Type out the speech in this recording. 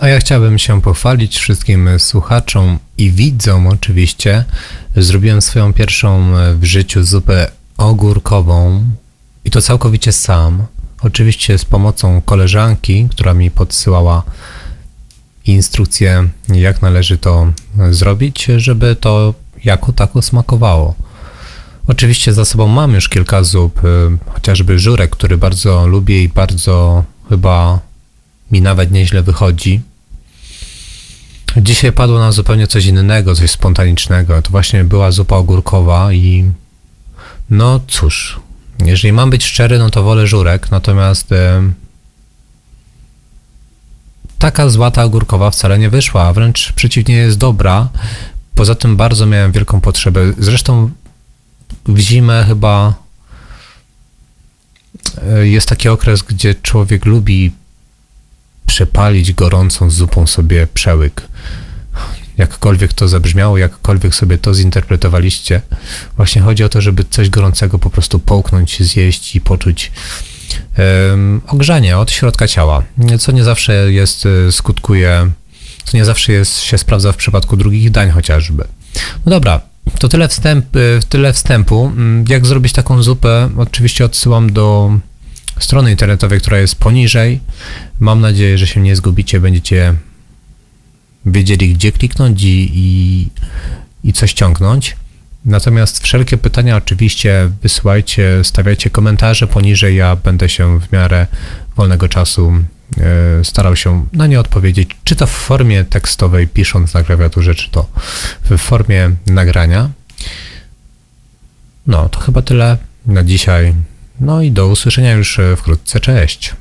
A ja chciałbym się pochwalić wszystkim słuchaczom i widzom oczywiście. Zrobiłem swoją pierwszą w życiu zupę ogórkową i to całkowicie sam. Oczywiście z pomocą koleżanki, która mi podsyłała instrukcje, jak należy to zrobić, żeby to jako tako smakowało. Oczywiście za sobą mam już kilka zup, y, chociażby żurek, który bardzo lubię i bardzo chyba mi nawet nieźle wychodzi. Dzisiaj padło na zupełnie coś innego, coś spontanicznego. To właśnie była zupa ogórkowa i no cóż, jeżeli mam być szczery, no to wolę żurek, natomiast e, taka złata ogórkowa wcale nie wyszła, wręcz przeciwnie jest dobra. Poza tym bardzo miałem wielką potrzebę. Zresztą w zimę chyba e, jest taki okres, gdzie człowiek lubi przepalić gorącą zupą sobie przełyk. Jakkolwiek to zabrzmiało, jakkolwiek sobie to zinterpretowaliście, właśnie chodzi o to, żeby coś gorącego po prostu połknąć, zjeść i poczuć ogrzanie od środka ciała, co nie zawsze jest, e, skutkuje, co nie zawsze jest, się sprawdza w przypadku drugich dań chociażby. No dobra, to tyle, wstęp, y, tyle wstępu. Mm, Jak zrobić taką zupę? Oczywiście odsyłam do strony internetowej, która jest poniżej. Mam nadzieję, że się nie zgubicie, będziecie wiedzieli, gdzie kliknąć i, i, i co. Natomiast wszelkie pytania oczywiście wysyłajcie, stawiajcie komentarze poniżej, ja będę się w miarę wolnego czasu e, starał się na nie odpowiedzieć, czy to w formie tekstowej, pisząc na klawiaturze, czy to w formie nagrania. No, to chyba tyle na dzisiaj. No i do usłyszenia już e, wkrótce. Cześć.